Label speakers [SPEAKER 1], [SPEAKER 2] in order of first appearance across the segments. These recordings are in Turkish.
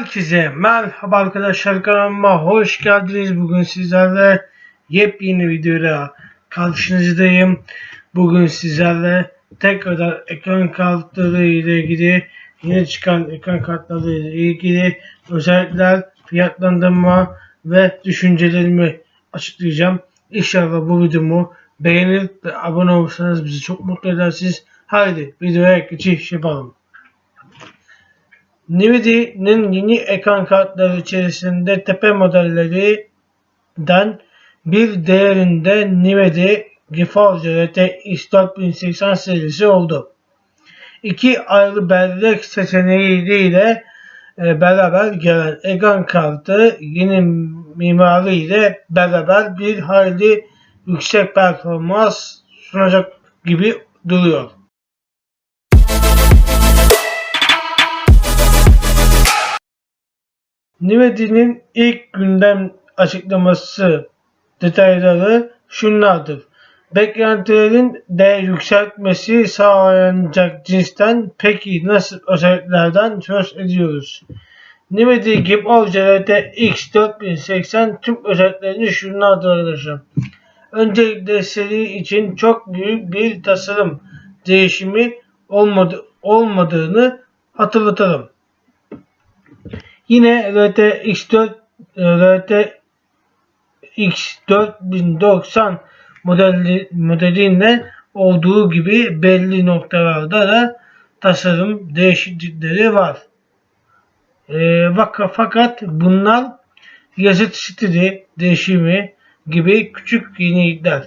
[SPEAKER 1] Herkese merhaba arkadaşlar kanalıma hoş geldiniz. Bugün sizlerle yepyeni videoyla karşınızdayım. Bugün sizlerle tekrar ekran kartları ile ilgili yeni çıkan ekran kartları ile ilgili özellikler, fiyatlandırma ve düşüncelerimi açıklayacağım. İnşallah bu videomu beğenir ve abone olursanız bizi çok mutlu edersiniz. Haydi videoya geçiş yapalım. Nvidia'nın yeni ekran kartları içerisinde tepe modellerinden bir değerinde Nvidia GeForce RTX 4080 serisi oldu. İki ayrı bellek seçeneğiyle e, beraber gelen ekran kartı yeni mimari ile beraber bir hayli yüksek performans sunacak gibi duruyor. Nvidia'nın ilk gündem açıklaması detayları şunlardır. Beklentilerin de yükseltmesi sağlanacak cinsten peki nasıl özelliklerden söz ediyoruz? Nvidia GeForce RTX 4080 tüm özelliklerini şunlardır arkadaşlar. Öncelikle seri için çok büyük bir tasarım değişimi olmadı, olmadığını hatırlatalım. Yine RTX 4 RTX 4090 modeli, modelinde olduğu gibi belli noktalarda da tasarım değişiklikleri var. E, fakat bunlar yazıt stili değişimi gibi küçük yenilikler.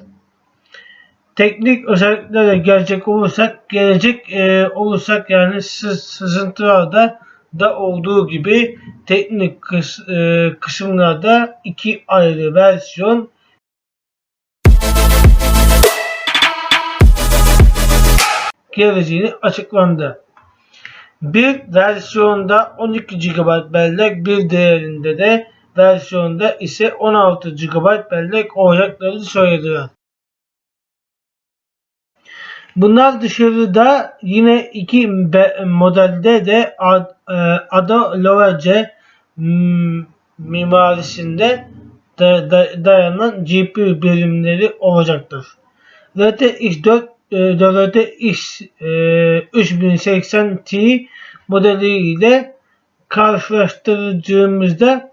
[SPEAKER 1] Teknik özelliklere gelecek olursak, gelecek e, olursak yani sız, sızıntılarda da olduğu gibi teknik kıs, e, kısımlarda iki ayrı versiyon geleceğini açıklandı. Bir versiyonda 12 GB bellek bir değerinde de versiyonda ise 16 GB bellek olacaklarını söylediler. Bunlar dışarıda yine iki modelde de e, Ada Lovage mimarisinde dayanan GPU birimleri olacaktır. RTX 4 RTX 3080 Ti modeli ile karşılaştıracağımızda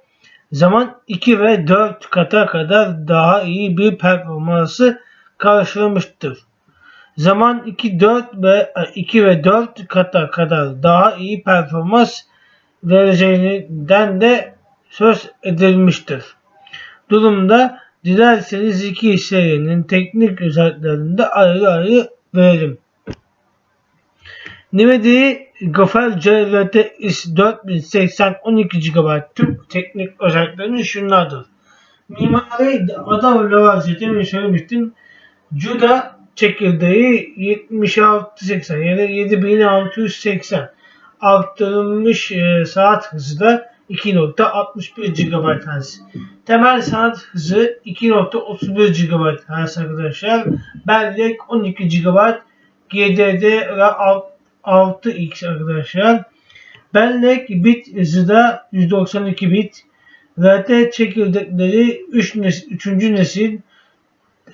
[SPEAKER 1] zaman 2 ve 4 kata kadar daha iyi bir performansı karşılamıştır. Zaman 2 4 ve 2 ve 4 kata kadar daha iyi performans vereceğinden de söz edilmiştir. Durumda dilerseniz iki serinin teknik özelliklerinde ayrı ayrı verelim. Nvidia Gopher CRTX 4080 12 GB tüm teknik özelliklerini şunlardır. Mimari Adam Lavazzi demin söylemiştim. Juda çekirdeği 7680 yani 7680 arttırılmış e, saat hızı da 2.61 GHz. Temel saat hızı 2.31 GHz arkadaşlar. Bellek 12 GB. GDDR6X arkadaşlar. Bellek bit hızı da 192 bit. RT çekirdekleri 3 nesil, 3. nesil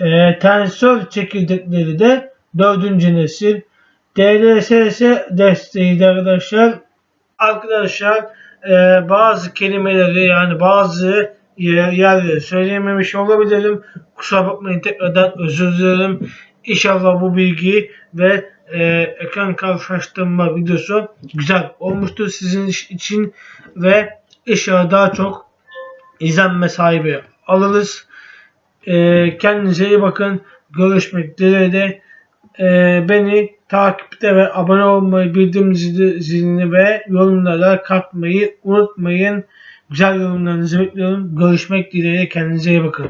[SPEAKER 1] e, tensör çekirdekleri de dördüncü nesil. DLSS desteği de arkadaşlar. Arkadaşlar e, bazı kelimeleri yani bazı yerleri söyleyememiş olabilirim. Kusura bakmayın tekrardan özür dilerim. İnşallah bu bilgi ve e, ekran karşılaştırma videosu güzel olmuştur sizin için ve inşallah daha çok izlenme sahibi alırız. E, kendinize iyi bakın. Görüşmek dileğiyle. E, beni takipte ve abone olmayı, bildirim zilini ve yorumlara katmayı unutmayın. Güzel yorumlarınızı bekliyorum. Görüşmek dileğiyle. Kendinize iyi bakın.